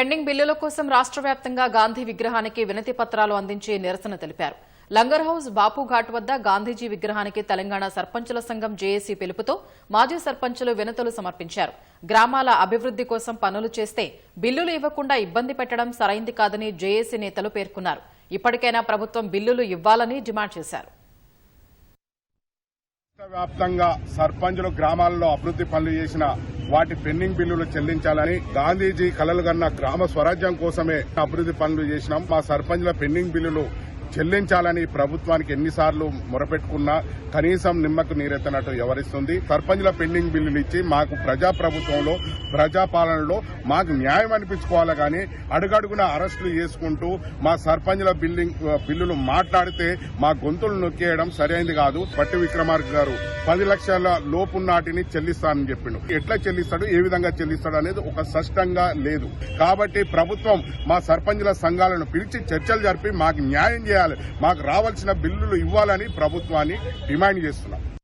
Pending బిల్లుల కోసం రాష్ట్ర వ్యాప్తంగా గాంధీ విగ్రహానికి వినతి పత్రాలు అందించి నిరసన తెలిపారు. లంగర్ హౌస్ బాపు ఘాట్ వద్ద గాంధీజీ విగ్రహానికి తెలంగాణ సర్పంచుల సంఘం జేఏసీ పిలుపుతో మాజీ సర్పంచులు వినతులు సమర్పించారు. గ్రామాల అభివృద్ది కోసం పనులు చేస్తే బిల్లులు ఇవ్వకుండా ఇబ్బంది పెట్టడం సరైంది కాదని జేఏసీ నేతలు పేర్కొన్నారు. ఇప్పటికైనా ప్రభుత్వం బిల్లులు ఇవ్వాలని డిమాండ్ చేశారు. వ్యాప్తంగా సర్పంచులు గ్రామాల్లో అభివృద్ది పనులు చేసిన వాటి పెండింగ్ బిల్లులు చెల్లించాలని గాంధీజీ కలలు కన్న గ్రామ స్వరాజ్యం కోసమే అభివృద్ది పనులు చేసినాం. మా సర్పంచుల పెండింగ్ బిల్లులు చెల్లించాలని ప్రభుత్వానికి ఎన్నిసార్లు మొరపెట్టుకున్నా కనీసం నిమ్మకు నీరెత్తనట్టు వ్యవహరిస్తుంది సర్పంచుల పెండింగ్ బిల్లులు ఇచ్చి మాకు ప్రజా ప్రభుత్వంలో ప్రజాపాలనలో మాకు న్యాయం అనిపించుకోవాలి కానీ అడుగడుగున అరెస్టులు చేసుకుంటూ మా సర్పంచుల బిల్డింగ్ బిల్లులు మాట్లాడితే మా గొంతులు నొక్కేయడం సరైనది కాదు. పట్టి విక్రమార్క గారు పది లక్షల లోపు నాటిని చెల్లిస్తానని చెప్పిండు. ఎట్లా చెల్లిస్తాడు? ఏ విధంగా చెల్లిస్తాడు అనేది ఒక స్పష్టంగా లేదు. కాబట్టి ప్రభుత్వం మా సర్పంచుల సంఘాలను పిలిచి చర్చలు జరిపి మాకు న్యాయం చేయాలి చేయాలి. మాకు రావాల్సిన బిల్లులు ఇవ్వాలని ప్రభుత్వాన్ని డిమాండ్ చేస్తున్నాం.